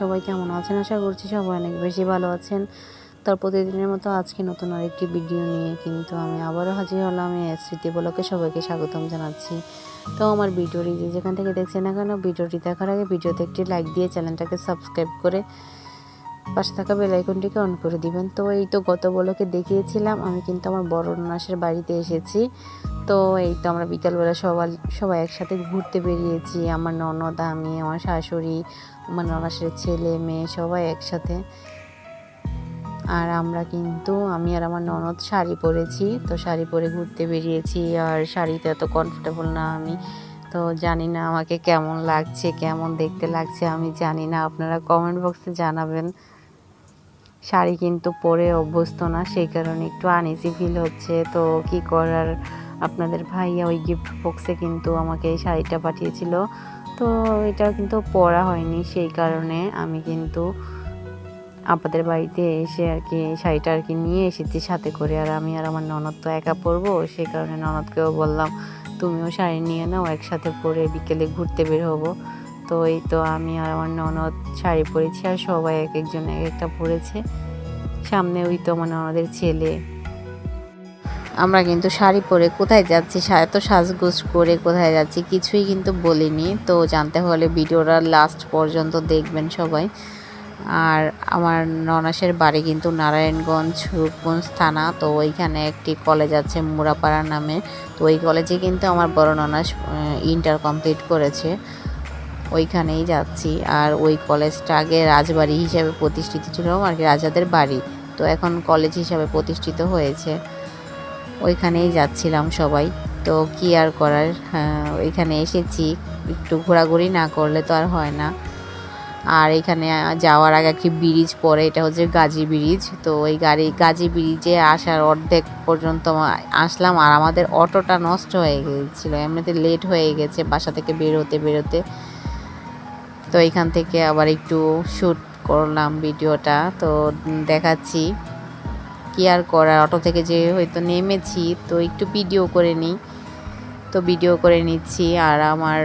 সবাই কেমন আছেন? আশা করছি সবাই অনেক বেশি ভালো আছেন। তার প্রতিদিনের মতো আজকে নতুন আরেকটি ভিডিও নিয়ে কিন্তু আমি আবারও হাজির হলাম স্মৃতি বলকে সবাইকে স্বাগতম জানাচ্ছি। তো আমার ভিডিওটি যেখান থেকে দেখছেন না কেন, ভিডিওটি দেখার আগে ভিডিওতে একটি লাইক দিয়ে চ্যানেলটাকে সাবস্ক্রাইব করে পাশে থাকা বেলাইকনটিকে অন করে দিবেন। তো এই তো গত বলকে দেখিয়েছিলাম, আমি কিন্তু আমার বড় নাসের বাড়িতে এসেছি। তো এই তো আমরা বিকালবেলা সবাই সবাই একসাথে ঘুরতে বেরিয়েছি। আমার ননদ, আমি, আমার শাশুড়ি, আমার ননাসের ছেলে, মেয়ে, সবাই একসাথে। আর আমরা কিন্তু, আমি আর আমার ননদ শাড়ি পরেছি। তো শাড়ি পরে ঘুরতে বেরিয়েছি। আর শাড়িতে এত কমফোর্টেবল না আমি। তো জানি না আমাকে কেমন লাগছে, কেমন দেখতে লাগছে, আমি জানি না। আপনারা কমেন্ট বক্সে জানাবেন। শাড়ি কিন্তু পরে অভ্যস্ত না, সেই কারণে একটু আনইজি ফিল হচ্ছে। তো কি করার? আপনাদের ভাইয়া ওই গিফট বক্সে কিন্তু আমাকে এই শাড়িটা পাঠিয়েছিল। তো এটা কিন্তু পরা হয়নি, সেই কারণে আমি কিন্তু আপাদের বাড়িতে এসে আর কি শাড়িটা আর কি নিয়ে এসেছি সাথে করে। আর আমি আর আমার ননদ তো একা পরবো সেই কারণে ননদকেও বললাম, তুমিও শাড়ি নিয়ে নাও, একসাথে পরে বিকেলে ঘুরতে বের হব। তো এই তো আমি আর আমার ননদ শাড়ি পরেছি আর সবাই এক একজন এক একটা পরেছে। সামনে ওই তো আমার ননদের ছেলে। আমরা কিন্তু শাড়ি পরে কোথায় যাচ্ছি? এত সাজগোজ করে কোথায় যাচ্ছি? কিছুই কিন্তু বলিনি। তো জানতে হলে ভিডিওটা লাস্ট পর্যন্ত দেখবেন সবাই। আর আমার ননাসের বাড়ি কিন্তু নারায়ণগঞ্জ রূপগঞ্জ থানা। তো ওইখানে একটি কলেজ আছে মুরাপাড়া নামে। তো ওই কলেজে কিন্তু আমার বড় ননাস ইন্টার কমপ্লিট করেছে। ওইখানেই যাচ্ছি। আর ওই কলেজটা আগে রাজবাড়ি হিসাবে প্রতিষ্ঠিত ছিল আর কি রাজাদের বাড়ি। তো এখন কলেজ হিসাবে প্রতিষ্ঠিত হয়েছে। ওইখানেই যাচ্ছিলাম সবাই। তো কি আর করার? হ্যাঁ, ওইখানে এসেছি। একটু ঘোরাঘুরি না করলে তো আর হয় না। আর এখানে যাওয়ার আগে একটি ব্রিজ পরে এটা হচ্ছে গাজী ব্রিজ তো ওই গাড়ি গাজী ব্রিজে আসার অর্ধেক পর্যন্ত আসলাম আর আমাদের অটোটা নষ্ট হয়ে গিয়েছিল। এমনিতে লেট হয়ে গেছে বাসা থেকে বেরোতে বেরোতে। তো এখান থেকে আবার একটু শ্যুট করলাম ভিডিওটা। তো দেখাচ্ছি কি আর করার। অটো থেকে যে হয়তো নেমেছি, তো একটু ভিডিও করে নিই। তো ভিডিও করে নিচ্ছি আর আমার,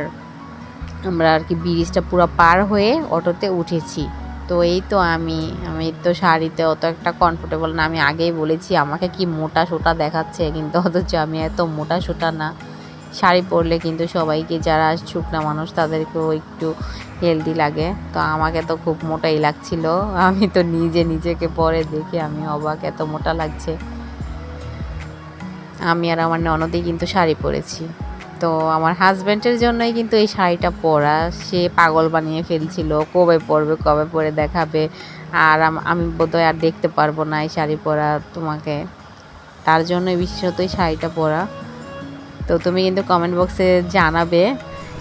আমরা আর কি ব্রিজটা পুরো পার হয়ে অটোতে উঠেছি। তো এই তো আমি আমি তো শাড়িতে অত একটা কমফোর্টেবল না। আমি আগেই বলেছি, আমাকে কি মোটা সোটা দেখাচ্ছে? কিন্তু অথচ আমি এত মোটা সোটা না। শাড়ি পরলে কিন্তু সবাইকে যারা শুকনা মানুষ, তাদেরকেও একটু হেলদি লাগে। তো আমাকে তো খুব মোটাই লাগছিল। আমি তো নিজে নিজেকে পরে দেখে আমি অবাক এত মোটা লাগছে। আমি আর আমার ননদই কিন্তু শাড়ি পরেছি। তো আমার হাজব্যান্ডের জন্যই কিন্তু এই শাড়িটা পরা। সে পাগল বানিয়ে ফেলছিল। কবে পরবে, কবে পরে দেখাবে? আর আমি বোধহয় আর দেখতে পারব না এই শাড়ি পরা তোমাকে। তার জন্য বিশেষত এই শাড়িটা পরা। তো তুমি কিন্তু কমেন্ট বক্সে জানাবে,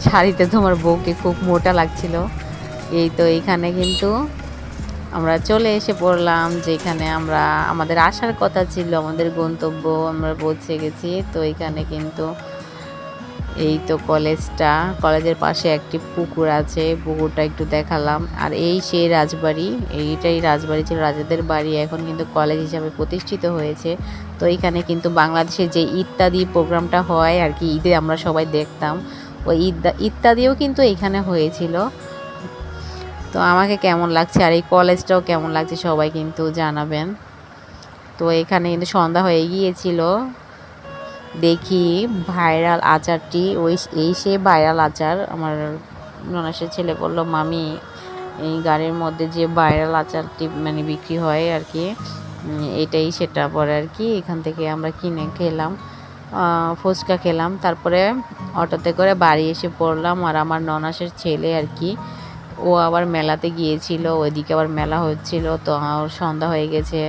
শাড়িতে তোমার বউকে খুব মোটা লাগছিল। এই তো এইখানে কিন্তু আমরা চলে এসে পড়লাম, যেখানে আমরা, আমাদের আসার কথা ছিল, আমাদের গন্তব্য আমরা পৌঁছে গেছি। তো এখানে কিন্তু এই তো কলেজটা, কলেজের পাশে একটি পুকুর আছে, পুকুরটা একটু দেখালাম। আর এই সেই রাজবাড়ি, এইটাই রাজবাড়ি ছিল, রাজাদের বাড়ি, এখন কিন্তু কলেজ হিসাবে প্রতিষ্ঠিত হয়েছে। তো এখানে কিন্তু বাংলাদেশে যে ইত্যাদি প্রোগ্রামটা হয় আর কি, ঈদে আমরা সবাই দেখতাম, ওই ঈদ ইত্যাদিও কিন্তু এখানে হয়েছিল। তো আমাকে কেমন লাগছে আর এই কলেজটাও কেমন লাগছে সবাই কিন্তু জানাবেন। তো এখানে কিন্তু সন্ধ্যা হয়ে গিয়েছিল। দেখি ভাইরাল আচারটি, ওই এই সে ভাইরাল আচার। আমার ননাসের ছেলে বলল, মামি, এই গাড়ির মধ্যে যে ভাইরাল আচারটি মানে বিক্রি হয় আর কি এটাই সেটা পরে আর কি এখান থেকে আমরা কিনে খেলাম ফুচকা খেলাম। তারপরে অটোতে করে বাড়ি এসে পড়লাম আর আমার ননাসের ছেলে আর কি ও আবার মেলাতে গিয়েছিল, ওইদিকে আবার মেলা হচ্ছিল, তো সন্ধ্যা হয়ে গেছে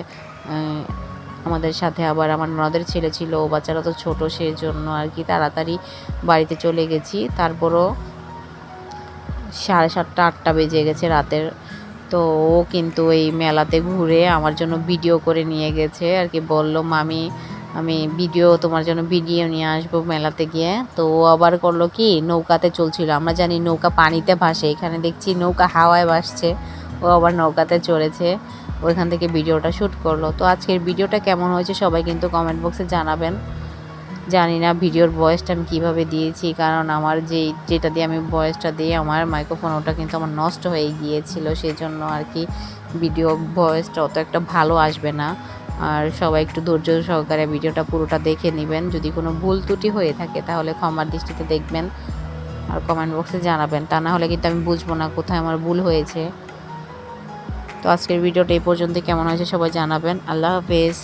আমাদের সাথে আবার আমার ননদের ছেলে ছিল, ও বাচ্চারা তো ছোটো সেই জন্য আর কি তাড়াতাড়ি বাড়িতে চলে গেছি। তারপরও সাড়ে সাতটা, আটটা বেজে গেছে রাতের। তো ও কিন্তু এই মেলাতে ঘুরে আমার জন্য ভিডিও করে নিয়ে গেছে আর কি, বলল, মামি, আমি ভিডিও তোমার জন্য ভিডিও নিয়ে আসব মেলাতে গিয়ে। তো ও আবার করল কি, নৌকাতে চলছিল। আমরা জানি নৌকা পানিতে ভাসে, এখানে দেখছি নৌকা হাওয়ায় ভাসছে। ও আবার নৌকাতে চড়েছে। ওইখান থেকে ভিডিওটা শ্যুট করল। তো আজকের ভিডিওটা কেমন হয়েছে সবাই কিন্তু কমেন্ট বক্সে জানাবেন। জানি না ভিডিওর ভয়েসটা আমি কীভাবে দিয়েছি, কারণ আমার যেই, যেটা দিয়ে আমি ভয়েসটা দিয়ে আমার মাইক্রোফোন ওটা কিন্তু আমার নষ্ট হয়ে গিয়েছিল সেই জন্য আর কি ভিডিও ভয়েসটা অত একটা ভালো আসবে না। আর সবাই একটু ধৈর্য সহকারে ভিডিওটা পুরোটা দেখে নেবেন। যদি কোনো ভুল ত্রুটি হয়ে থাকে, তাহলে ক্ষমার দৃষ্টিতে দেখবেন আর কমেন্ট বক্সে জানাবেন। তা না হলে কিন্তু আমি বুঝব না কোথায় আমার ভুল হয়েছে। তো আজকের ভিডিওটা এই পর্যন্ত কেমন হয়েছে সবাই জানাবেন। আল্লাহ হাফেজ।